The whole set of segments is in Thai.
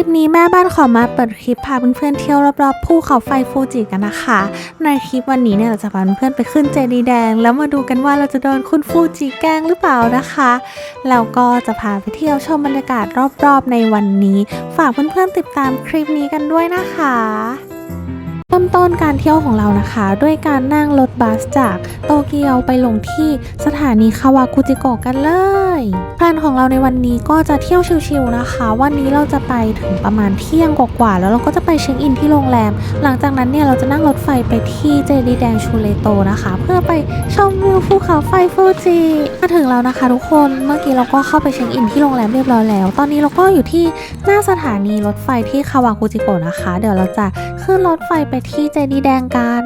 ลิปนี้แม่บ้านขอมาเปิดคลิปพาเพื่อนๆเที่ยวรอบๆภูเขาไฟฟูจิกันนะคะ ในคลิปวันนี้เนี่ยเราจะพาเพื่อนๆไปขึ้นเจดีย์แดง แล้วมาดูกันว่าเราจะโดนคุณฟูจิแกล้งหรือเปล่านะคะแล้วก็จะพาไปเที่ยวชมบรรยากาศรอบๆในวันนี้ ฝากเพื่อนๆติดตามคลิปนี้กันด้วยนะคะ เริ่มต้นการเที่ยวของเรานะคะ ด้วยการนั่งรถบัสจากโตเกียวไปลงที่สถานีคาวากุจิโกะกันเลยแพลนของเราในวันนี้ก็จะเที่ยวชิลๆนะคะ วันนี้เราจะไปถึงประมาณเที่ยงกว่าๆแล้วเราก็จะไปเช็คอินที่โรงแรม หลังจากนั้นเนี่ยเราจะนั่งรถไฟไปที่เจดีแดงชูเลโตนะคะ เพื่อไปชมวิวภูเขาไฟฟูจิมาถึงแล้วนะคะ ทุกคนเมื่อกี้เราก็เข้าไปเช็คอินที่โรงแรมเรียบร้อยแล้ว ตอนนี้เราก็อยู่ที่หน้าสถานีรถไฟที่คาวากุจิโกะนะคะ เดี๋ยวเราจะขึ้นรถไฟไปที่เจดีย์แดงกัน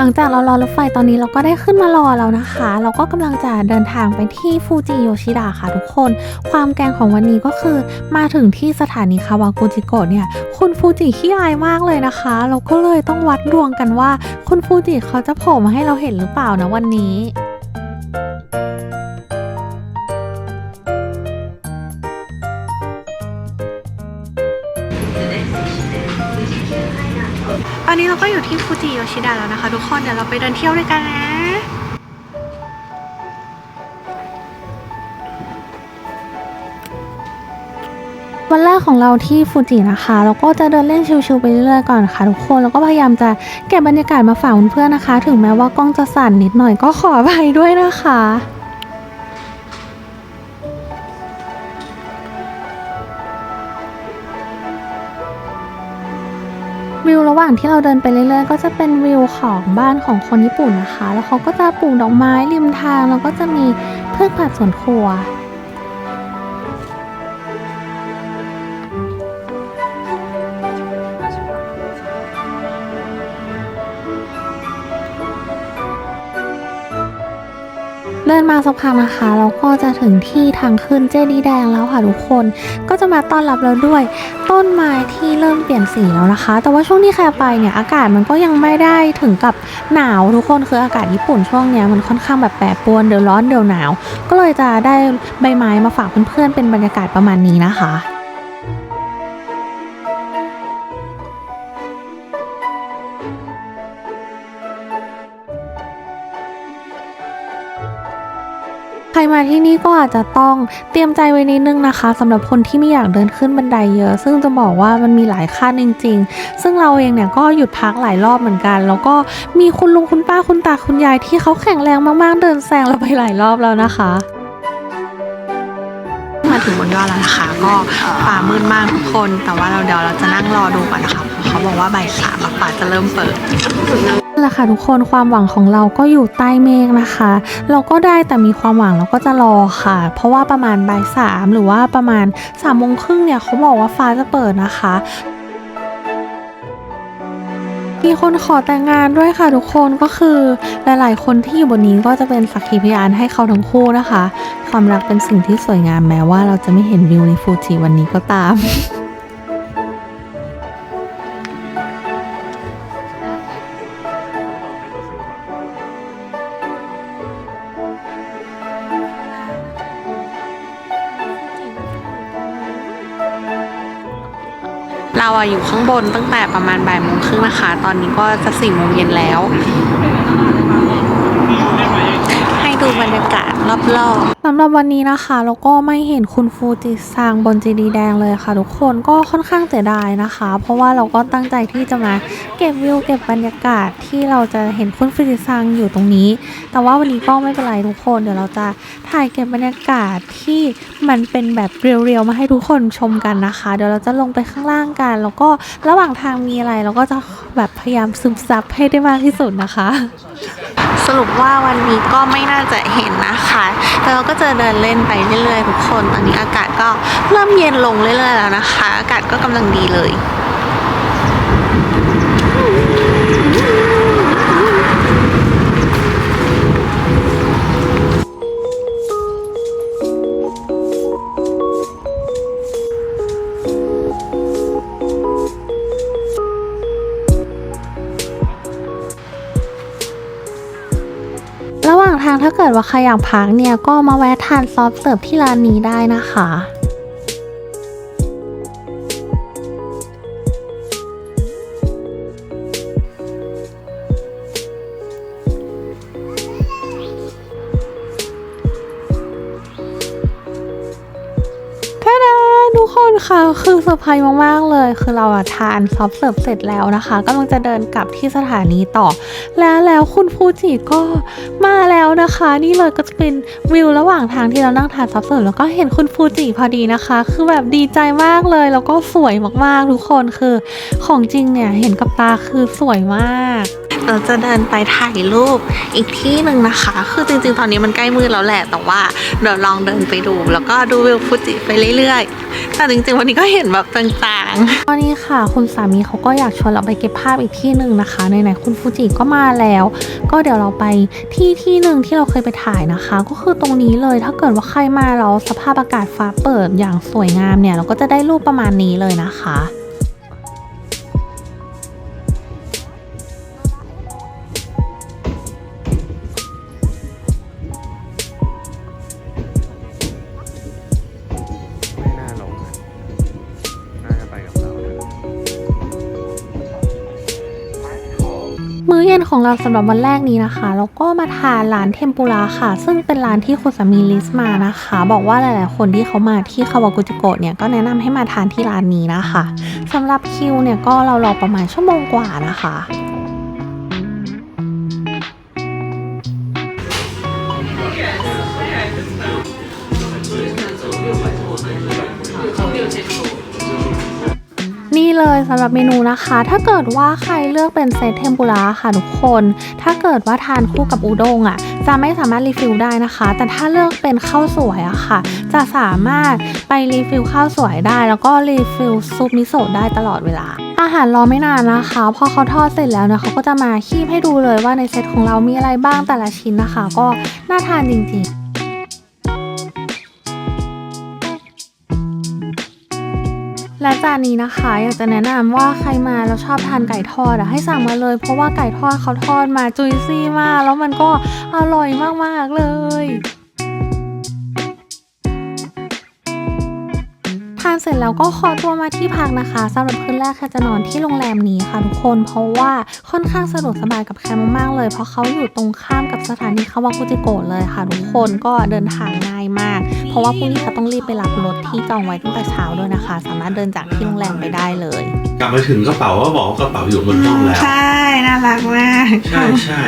หลังจากเรารอรถไฟตอนนี้เราก็ได้ขึ้นมารอแล้วนะคะ เราก็กำลังจะเดินทางไปที่ฟูจิโยชิดะค่ะทุกคน ความแกล้งของวันนี้ก็คือมาถึงที่สถานีคาวากุจิโกะเนี่ย คุณฟูจิขี้อายมากเลยนะคะ เราก็เลยต้องวัดดวงกันว่า คุณฟูจิเขาจะโผล่มาให้เราเห็นหรือเปล่านะวันนี้ ตอนนี้เราก็อยู่ที่ฟูจิโยชิดะแล้วนะคะ ทุกคนเดี๋ยวเราไปเดินเที่ยวด้วยกันนะวันแรกของเราที่ฟูจินะคะเราก็จะเดินเล่นชิลๆไปเรื่อยๆก่อนค่ะทุกคนแล้วก็พยายามจะเก็บบรรยากาศมาฝากเพื่อนๆนะคะ ถึงแม้ว่ากล้องจะสั่นนิดหน่อยก็ขออภัยด้วยนะคะ หว่างที่เราเดินไปเรื่อยๆ ก็จะเป็นวิวของบ้านของคนญี่ปุ่นนะคะ แล้วเขาก็จะปลูกดอกไม้ริมทาง แล้วก็จะมีพืชผักสวนครัว เดินมาสักพักนะคะเราก็จะถึงที่ทางขึ้นเจดีย์แดงแล้วค่ะทุกคน ก็จะมาต้อนรับเราด้วย ต้นไม้ที่เริ่มเปลี่ยนสีแล้วนะคะ แต่ว่าช่วงที่แคร์ไปเนี่ยอากาศมันก็ยังไม่ได้ถึงกับหนาวทุกคนคืออากาศญี่ปุ่นช่วงเนี้ยมันค่อนข้างแบบแปรปรวนเดี๋ยวร้อนเดี๋ยวหนาว ก็เลยจะได้ใบไม้มาฝากเพื่อนๆเป็นบรรยากาศประมาณนี้นะคะ ใครมาที่นี่ก็อาจจะต้องเตรียมใจไว้นิดนึงนะคะสำหรับคนที่ไม่อยากเดินขึ้นบันไดเยอะ ซึ่งจะบอกว่ามันมีหลายขั้นจริง ๆ ซึ่งเราเองเนี่ยก็หยุดพักหลายรอบเหมือนกัน แล้วก็มีคุณลุงคุณป้าคุณตาคุณยายที่เขาแข็งแรงมากๆ เดินแซงเราไปหลายรอบแล้วนะคะมาถึงบนยอดแล้วนะคะ ก็ป่ามืดมากทุกคน แต่ว่าเราเดี๋ยวเราจะนั่งรอดูก่อนนะคะ เขาบอกว่าบ่ายสามป่าจะเริ่มเปิดแหละค่ะทุกคนความหวังของเราก็อยู่ใต้เมฆนะคะ เราก็ได้แต่มีความหวังเราก็จะรอค่ะ เพราะว่าประมาณบ่ายสามหรือว่าประมาณสามโมงครึ่งเนี่ยเขาบอกว่าฟ้าจะเปิดนะคะมีคนขอแต่งงานด้วยค่ะทุกคนก็คือหลาย ๆ คนที่อยู่บนนี้ก็จะเป็นสักขีพยานให้เขาทั้งคู่นะคะ ความรักเป็นสิ่งที่สวยงามแม้ว่าเราจะไม่เห็นวิวในฟูจิวันนี้ก็ตาม เราอะอยู่ข้างบนตั้งแต่ประมาณบ่ายโมงครึ่งนะคะ ตอนนี้ก็จะสี่โมงเย็นแล้ว ให้ดูบรรยากาศ รอบๆสำหรับวันนี้นะคะเราก็ไม่เห็นคุณฟูจิซังบนเจดีย์แดงเลยค่ะ ทุกคนก็ค่อนข้างเสียดายนะคะ เพราะว่าเราก็ตั้งใจที่จะมาเก็บวิวเก็บบรรยากาศที่เราจะเห็นคุณฟูจิซังอยู่ตรงนี้ แต่ว่าวันนี้ก็ไม่เป็นไรทุกคนเดี๋ยวเราจะถ่ายเก็บบรรยากาศที่มันเป็นแบบเรียวๆมาให้ทุกคนชมกันนะคะ เดี๋ยวเราจะลงไปข้างล่างกัน แล้วก็ระหว่างทางมีอะไรเราก็จะแบบพยายามซึมซับให้ได้มากที่สุดนะคะ สรุปว่าวันนี้ก็ไม่น่าจะเห็นนะคะแล้วเราก็จะเดินเล่นไปเรื่อยๆทุกคนตอนนี้อากาศก็เริ่มเย็นลงเรื่อยๆแล้วนะคะ อากาศก็กำลังดีเลย กิดว่าใครอยากพักเนี่ยก็มาแวะทานซอฟต์เสิร์ฟที่ร้านนี้ได้นะคะ ค่ะคือเซอร์ไพรส์มากๆเลย คือเราอะทานซอฟเสิร์ฟเสร็จแล้วนะคะกำลังจะเดินกลับที่สถานีต่อ แล้วแล้วคุณฟูจิก็มาแล้วนะคะ นี่เลยก็จะเป็นวิวระหว่างทางที่เรานั่งทานซอฟเสิร์ฟแล้วก็เห็นคุณฟูจิพอดีนะคะ คือแบบดีใจมากเลยแล้วก็สวยมากๆทุกคนคือของจริงเนี่ยเห็นกับตาคือสวยมากเราจะเดินไปถ่ายรูปอีกที่หนึ่งนะคะ คือจริงๆ ตอนนี้มันใกล้มืดแล้วแหละ แต่ว่าเดี๋ยวลองเดินไปดู แล้วก็ดูวิวฟูจิไปเรื่อยๆ แต่จริงๆวันนี้ก็เห็นแบบต่างๆตอนนี้ค่ะคุณสามีเขาก็อยากชวนเราไปเก็บภาพอีกที่หนึ่งนะคะไหนๆคุณฟูจิก็มาแล้ว ก็เดี๋ยวเราไปที่ที่หนึ่งที่เราเคยไปถ่ายนะคะ ก็คือตรงนี้เลยถ้าเกิดว่าใครมาแล้วสภาพอากาศฟ้าเปิดอย่างสวยงามเนี่ยเราก็จะได้รูปประมาณนี้เลยนะคะ เย็นของเราสำหรับวันแรกนี้นะคะแล้วก็มาทานร้านเทมปุระค่ะ ซึ่งเป็นร้านที่คุณสามีลิสต์มานะคะ บอกว่าหลายๆ คนที่เขามาที่คาวากุจิโกะเนี่ยก็แนะนำให้มาทานที่ร้านนี้นะคะสำหรับคิวเนี่ยก็เรารอประมาณชั่วโมงกว่านะคะ เลยสำหรับเมนูนะคะ ถ้าเกิดว่าใครเลือกเป็นเซตเทมปุระค่ะทุกคน ถ้าเกิดว่าทานคู่กับอุด้งอะจะไม่สามารถรีฟิลได้นะคะ แต่ถ้าเลือกเป็นข้าวสวยอะค่ะ จะสามารถไปรีฟิลข้าวสวยได้ แล้วก็รีฟิลซุปมิโซะได้ตลอดเวลา อาหารรอไม่นานนะคะ พอเขาทอดเสร็จแล้วเนี่ยเขาก็จะมาคีบให้ดูเลยว่าในเซตของเรามีอะไรบ้างแต่ละชิ้นนะคะ ก็น่าทานจริงๆ และจานนี้นะคะ อยากจะแนะนำว่าใครมาแล้วชอบทานไก่ทอดอะให้สั่งมาเลย เพราะว่าไก่ทอดเขาทอดมาจุยซี่มาก แล้วมันก็อร่อยมากๆเลย ร็จแล้วก็ขอตัวมาที่พักนะคะสำหรับคืนแรกค่ะจะนอนที่โรงแรมนี้ค่ะทุกคนเพราะว่าค่อนข้างสะดวกสบายกับแคมป์มากๆเลย เพราะเขาอยู่ตรงข้ามกับสถานีคาวากุจิโกะเลยค่ะทุกคนก็เดินทางง่ายมาก เพราะว่าพรุ่งนี้เขาต้องรีบไปรับรถที่จองไว้ตั้งแต่เช้าด้วยนะคะ สามารถเดินจากที่โรงแรมไปได้เลย กลับมาถึงกระเป๋าก็บอกว่ากระเป๋าอยู่บนห้องแล้วใช่น่ารักมากใช่ใช่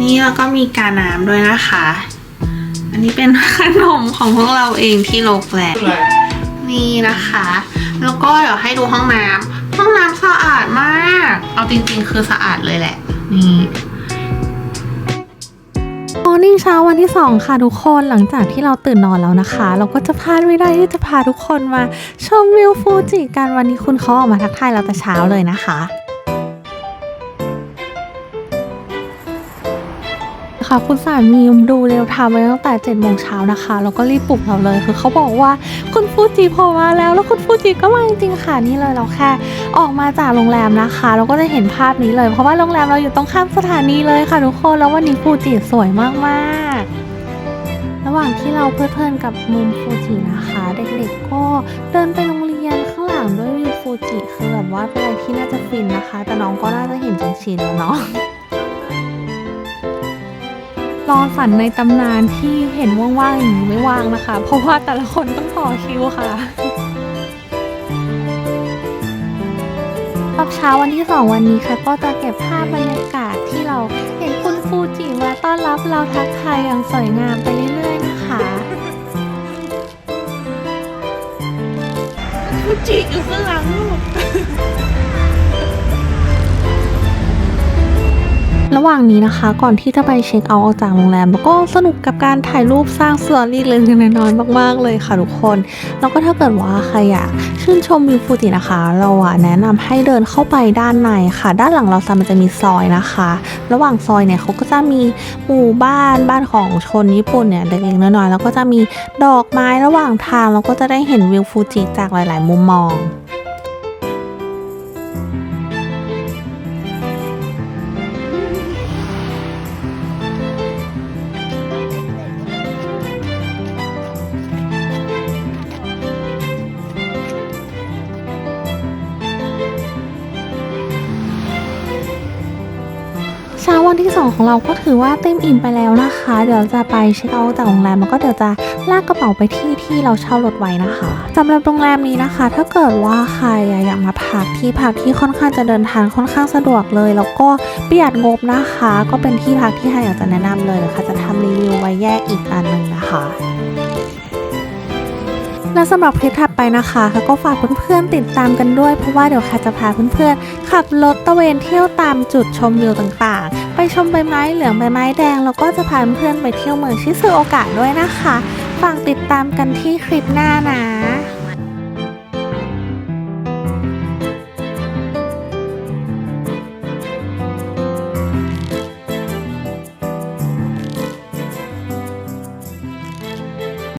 นี่แล้วก็มีกาน้ำด้วยนะคะ อันนี้เป็นขนมของพวกเราเองที่โรงแรมนี่นะคะ แล้วก็เดี๋ยวให้ดูห้องน้ำห้องน้ำสะอาดมาก เอาจริงๆ คือสะอาดเลยแหละ นี่มอร์นิ่งเช้าวันที่ 2 ค่ะทุกคนหลังจากที่เราตื่นนอนแล้วนะคะ เราก็จะพลาดไม่ได้ที่จะพาทุกคนมาชมวิวฟูจิกันวันนี้คุณเขาออกมาทักทายเราแต่เช้าเลยนะคะ ค่ะคุณสามีดูเร็วทำไว้ตั้งแต่7จ็ดโมงเช้านะคะ แล้วก็รีบปลุกเราเลย คือเขาบอกว่าคุณฟูจิโผล่มาแล้ว แล้วคุณฟูจิก็มาจริงๆค่ะนี่เลยเราแค่ออกมาจากโรงแรมนะคะ เราก็จะเห็นภาพนี้เลย เพราะว่าโรงแรมเราอยู่ตรงข้ามสถานีเลยค่ะทุกคน แล้ววันนี้ฟูจิสวยมากๆระหว่างที่เราเพลิดเพลินกับมุมฟูจินะคะ เด็กๆก็เดินไปโรงเรียนข้างหลังด้วยวิวฟูจิคือแบบว่าเป็นอะไรที่น่าจะฟินนะคะ แต่น้องก็น่าจะเห็นจนชินแล้วเนาะ รอฝันในตำนานที่เห็นว่างๆอย่างนี้ไม่ว่างนะคะ เพราะว่าแต่ละคนต้องต่อคิวค่ะรอบเช้าวันที่สองวันนี้ค่ะ ก็จะเก็บภาพบรรยากาศที่เราเห็นคุณฟูจิมาต้อนรับเราทักทายอย่างสวยงามไปเรื่อยๆนะคะฟูจิอยู่ข้างหลังลูก ระหว่างนี้นะคะ ก่อนที่จะไปเช็คเอาท์ออกจากโรงแรมแล้วก็สนุกกับการถ่ายรูปสร้างสตอรี่เล็กๆน้อยๆมากๆเลยค่ะทุกคนแล้วก็ถ้าเกิดว่าใครอยากชื่นชมวิวฟูจินะคะ เราอะแนะนำให้เดินเข้าไปด้านในค่ะ ด้านหลังเราจะมันจะมีซอยนะคะ ระหว่างซอยเนี่ยเขาก็จะมีหมู่บ้านบ้านของชนญี่ปุ่นเนี่ยเล็กๆน้อยๆแล้วก็จะมีดอกไม้ระหว่างทางแล้วก็จะได้เห็นวิวฟูจิจากหลาย ๆ มุมมอง 2 ของเราก็ถือว่าเต็มอิ่มไปแล้วนะคะ เดี๋ยวจะไปเช็คเอาท์จากโรงแรมแล้วก็เดี๋ยวจะลากกระเป๋าไปที่ที่เราเช่ารถไว้นะคะสำหรับโรงแรมนี้นะคะ ถ้าเกิดว่าใครอยากมาพักที่พักที่ค่อนข้างจะเดินทางค่อนข้างสะดวกเลย แล้วก็ประหยัดงบนะคะ ก็เป็นที่พักที่ไฮอยากจะแนะนำเลยนะคะจะทำรีวิวไว้แยกอีกอันหนึ่งนะคะและสำหรับคลิปถัดไปนะคะค่ะก็ฝากเพื่อนๆติดตามกันด้วย เพราะว่าเดี๋ยวค่ะจะพาเพื่อนๆขับรถตะเวนเที่ยวตามจุดชมวิวต่างๆ ชมใบไม้เหลืองใบไม้แดง แล้วก็จะพาเพื่อนไปเที่ยวเมืองชิซูโอกะด้วยนะคะ ฝากติดตามกันที่คลิปหน้านะ